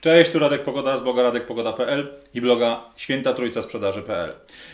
Cześć, tu Radek Pogoda z bloga radekpogoda.pl i bloga Święta Trójca Sprzedaży.pl.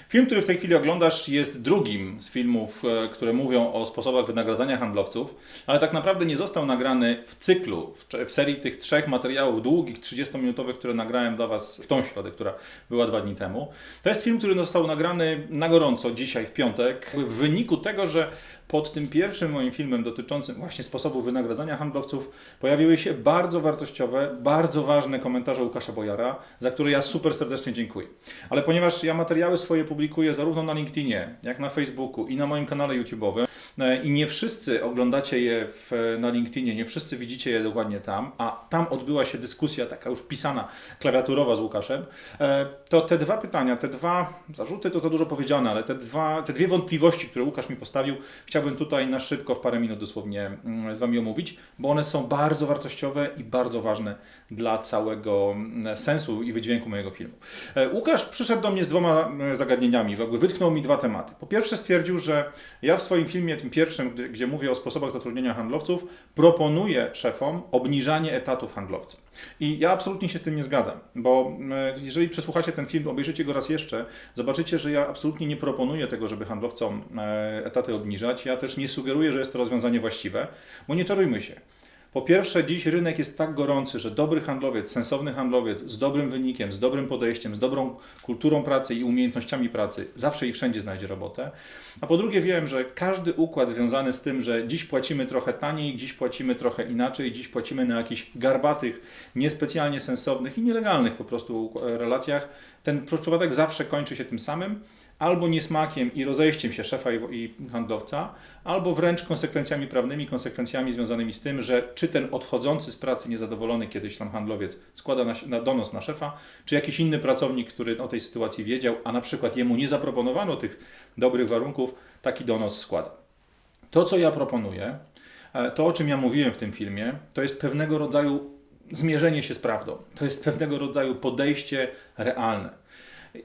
Film, który w tej chwili oglądasz jest drugim z filmów, e, które mówią o sposobach wynagradzania handlowców, ale tak naprawdę nie został nagrany w cyklu, w, serii tych trzech materiałów długich, 30-minutowych, które nagrałem dla Was w tą środę, która była dwa dni temu. To jest film, który został nagrany na gorąco dzisiaj, w piątek, w wyniku tego, że pod tym pierwszym moim filmem dotyczącym właśnie sposobu wynagradzania handlowców pojawiły się bardzo wartościowe, bardzo ważne komentarze Łukasza Bojara, za które ja super serdecznie dziękuję. Ale ponieważ ja materiały swoje publikuję zarówno na LinkedInie, jak na Facebooku i na moim kanale YouTube'owym, e, i nie wszyscy oglądacie je w, na LinkedInie, nie wszyscy widzicie je dokładnie tam, a tam odbyła się dyskusja taka już pisana, klawiaturowa z Łukaszem, e, to te dwa pytania, te dwa zarzuty to za dużo powiedziane, ale te, dwa, te dwie wątpliwości, które Łukasz mi postawił, chciałbym tutaj na szybko, w parę minut dosłownie mm, z Wami omówić, bo one są bardzo wartościowe i bardzo ważne dla całego mm, sensu i wydźwięku mojego filmu. E, Łukasz przyszedł do mnie z dwoma e, zagadnieniami, jakby wytknął mi dwa tematy. Po pierwsze stwierdził, że ja w swoim filmie, tym pierwszym, gdzie, mówię o sposobach zatrudnienia handlowców, proponuję szefom obniżanie etatów handlowców. I ja absolutnie się z tym nie zgadzam, bo e, jeżeli przesłuchacie ten film, obejrzycie go raz jeszcze, zobaczycie, że ja absolutnie nie proponuję tego, żeby handlowcom etaty obniżać. Ja też nie sugeruję, że jest to rozwiązanie właściwe, bo nie czarujmy się. Po pierwsze, dziś rynek jest tak gorący, że dobry handlowiec, sensowny handlowiec z dobrym wynikiem, z dobrym podejściem, z dobrą kulturą pracy i umiejętnościami pracy zawsze i wszędzie znajdzie robotę. A po drugie, wiem, że każdy układ związany z tym, że dziś płacimy trochę taniej, dziś płacimy trochę inaczej, dziś płacimy na jakichś garbatych, niespecjalnie sensownych i nielegalnych po prostu relacjach, ten przypadek zawsze kończy się tym samym albo niesmakiem i rozejściem się szefa i, handlowca, albo wręcz konsekwencjami prawnymi, konsekwencjami związanymi z tym, że czy ten odchodzący z pracy niezadowolony kiedyś tam handlowiec składa na, na donos na szefa, czy jakiś inny pracownik, który o tej sytuacji wiedział, a na przykład jemu nie zaproponowano tych dobrych warunków, taki donos składa. To, co ja proponuję, e, to o czym ja mówiłem w tym filmie, to jest pewnego rodzaju zmierzenie się z prawdą. To jest pewnego rodzaju podejście realne.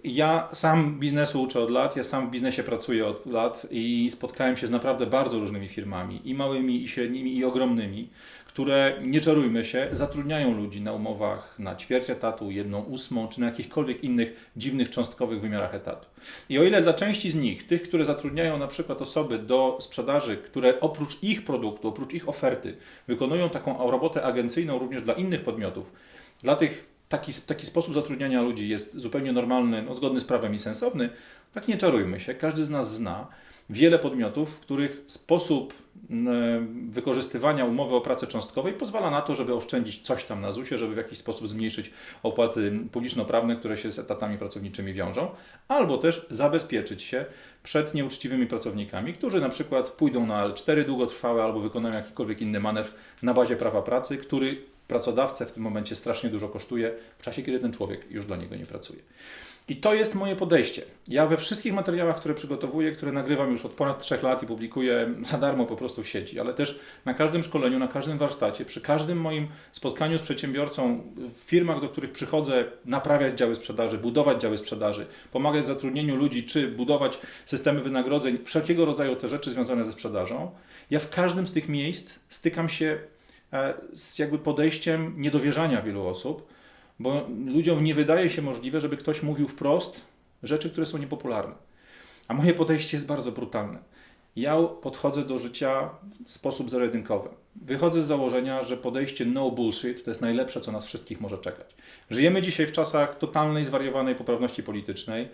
Ja sam biznesu uczę od lat, ja sam w biznesie pracuję od lat i spotkałem się z naprawdę bardzo różnymi firmami, i małymi, i średnimi, i ogromnymi, które, nie czarujmy się, zatrudniają ludzi na umowach na ćwierć etatu, jedną ósmą, czy na jakichkolwiek innych dziwnych, cząstkowych wymiarach etatu. I o ile dla części z nich, tych, które zatrudniają na przykład osoby do sprzedaży, które oprócz ich produktu, oprócz ich oferty, wykonują taką robotę agencyjną również dla innych podmiotów, dla tych taki, taki sposób zatrudniania ludzi jest zupełnie normalny, no, zgodny z prawem i sensowny, tak nie czarujmy się. Każdy z nas zna wiele podmiotów, w których sposób wykorzystywania umowy o pracę cząstkowej pozwala na to, żeby oszczędzić coś tam na ZUS-ie, żeby w jakiś sposób zmniejszyć opłaty publiczno-prawne, które się z etatami pracowniczymi wiążą, albo też zabezpieczyć się przed nieuczciwymi pracownikami, którzy na przykład pójdą na L4 długotrwałe albo wykonają jakikolwiek inny manewr na bazie prawa pracy, który pracodawcę w tym momencie strasznie dużo kosztuje w czasie, kiedy ten człowiek już dla niego nie pracuje. I to jest moje podejście. Ja we wszystkich materiałach, które przygotowuję, które nagrywam już od ponad trzech lat i publikuję za darmo po prostu w sieci, ale też na każdym szkoleniu, na każdym warsztacie, przy każdym moim spotkaniu z przedsiębiorcą, w firmach, do których przychodzę, naprawiać działy sprzedaży, budować działy sprzedaży, pomagać w zatrudnieniu ludzi, czy budować systemy wynagrodzeń, wszelkiego rodzaju te rzeczy związane ze sprzedażą, ja w każdym z tych miejsc stykam się z jakby podejściem niedowierzania wielu osób, bo ludziom nie wydaje się możliwe, żeby ktoś mówił wprost rzeczy, które są niepopularne. A moje podejście jest bardzo brutalne. Ja podchodzę do życia w sposób zero-jedynkowy. Wychodzę z założenia, że podejście no bullshit to jest najlepsze, co nas wszystkich może czekać. Żyjemy dzisiaj w czasach totalnej, zwariowanej poprawności politycznej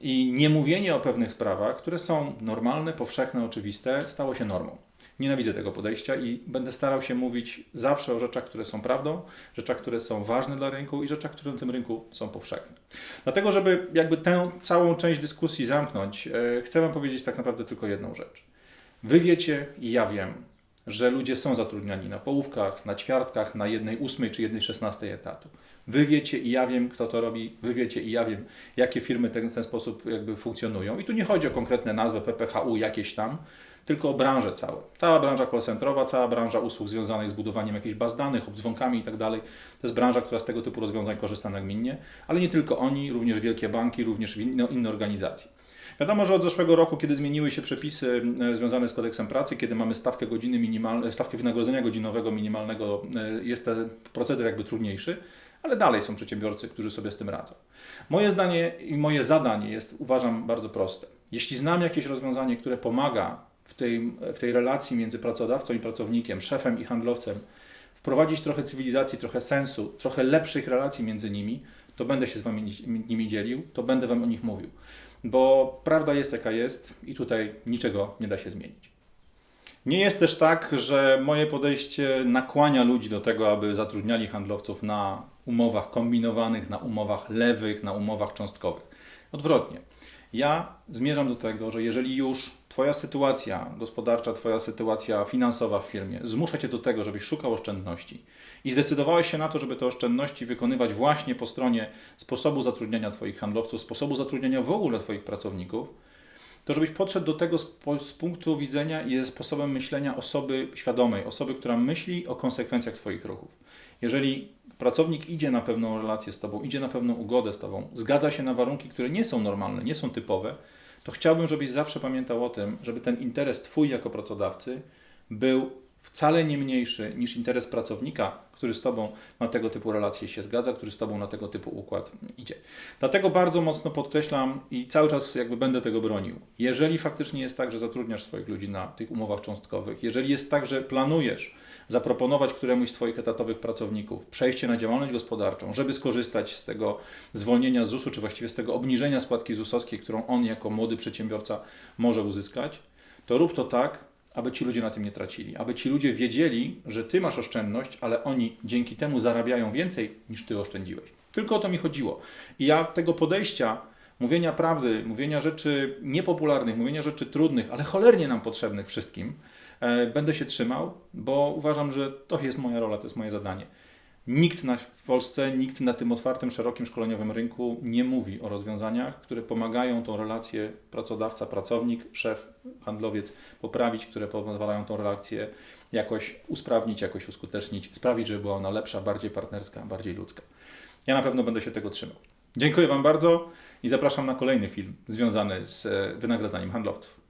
i niemówienie o pewnych sprawach, które są normalne, powszechne, oczywiste, stało się normą. Nienawidzę tego podejścia i będę starał się mówić zawsze o rzeczach, które są prawdą, rzeczach, które są ważne dla rynku i rzeczach, które na tym rynku są powszechne. Dlatego, żeby jakby tę całą część dyskusji zamknąć, e, chcę Wam powiedzieć tak naprawdę tylko jedną rzecz. Wy wiecie i ja wiem, że ludzie są zatrudniani na połówkach, na ćwiartkach, na jednej ósmej czy jednej szesnastej etatu. Wy wiecie i ja wiem, kto to robi, wy wiecie i ja wiem, jakie firmy ten, w ten sposób jakby funkcjonują. I tu nie chodzi o konkretne nazwy PPHU jakieś tam, tylko branżę całą. Cała branża call cała branża usług związanych z budowaniem jakichś baz danych, obdzwonkami i tak dalej. To jest branża, która z tego typu rozwiązań korzysta nagminnie, ale nie tylko oni, również wielkie banki, również inne, inne organizacje. Wiadomo, że od zeszłego roku, kiedy zmieniły się przepisy e, związane z kodeksem pracy, kiedy mamy stawkę godziny minimal, stawkę wynagrodzenia godzinowego minimalnego, e, jest ten proceder jakby trudniejszy, ale dalej są przedsiębiorcy, którzy sobie z tym radzą. Moje zdanie i moje zadanie jest, uważam, bardzo proste. Jeśli znam jakieś rozwiązanie, które pomaga w tej, w tej relacji między pracodawcą i pracownikiem, szefem i handlowcem, wprowadzić trochę cywilizacji, trochę sensu, trochę lepszych relacji między nimi, to będę się z Wami nimi dzielił, to będę Wam o nich mówił. Bo prawda jest jaka jest i tutaj niczego nie da się zmienić. Nie jest też tak, że moje podejście nakłania ludzi do tego, aby zatrudniali handlowców na umowach kombinowanych, na umowach lewych, na umowach cząstkowych. Odwrotnie. Ja zmierzam do tego, że jeżeli już Twoja sytuacja gospodarcza, Twoja sytuacja finansowa w firmie zmusza Cię do tego, żebyś szukał oszczędności i zdecydowałeś się na to, żeby te oszczędności wykonywać właśnie po stronie sposobu zatrudniania Twoich handlowców, sposobu zatrudniania w ogóle Twoich pracowników, to żebyś podszedł do tego z, z punktu widzenia i ze sposobem myślenia osoby świadomej, osoby, która myśli o konsekwencjach swoich ruchów. Jeżeli pracownik idzie na pewną relację z Tobą, idzie na pewną ugodę z Tobą, zgadza się na warunki, które nie są normalne, nie są typowe, to chciałbym, żebyś zawsze pamiętał o tym, żeby ten interes Twój jako pracodawcy był wcale nie mniejszy niż interes pracownika, który z Tobą na tego typu relacje się zgadza, który z Tobą na tego typu układ idzie. Dlatego bardzo mocno podkreślam i cały czas jakby będę tego bronił. Jeżeli faktycznie jest tak, że zatrudniasz swoich ludzi na tych umowach cząstkowych, jeżeli jest tak, że planujesz zaproponować któremuś z Twoich etatowych pracowników przejście na działalność gospodarczą, żeby skorzystać z tego zwolnienia z ZUS-u, czy właściwie z tego obniżenia składki ZUS-owskiej, którą on jako młody przedsiębiorca może uzyskać, to rób to tak, aby ci ludzie na tym nie tracili, aby ci ludzie wiedzieli, że ty masz oszczędność, ale oni dzięki temu zarabiają więcej niż ty oszczędziłeś. Tylko o to mi chodziło. I ja tego podejścia, mówienia prawdy, mówienia rzeczy niepopularnych, mówienia rzeczy trudnych, ale cholernie nam potrzebnych wszystkim, e, będę się trzymał, bo uważam, że to jest moja rola, to jest moje zadanie. Nikt na, w Polsce, nikt na tym otwartym, szerokim szkoleniowym rynku nie mówi o rozwiązaniach, które pomagają tą relację pracodawca-pracownik, szef, handlowiec poprawić, które pozwalają tą relację jakoś usprawnić, jakoś uskutecznić, sprawić, żeby była ona lepsza, bardziej partnerska, bardziej ludzka. Ja na pewno będę się tego trzymał. Dziękuję Wam bardzo i zapraszam na kolejny film związany z e, wynagradzaniem handlowców.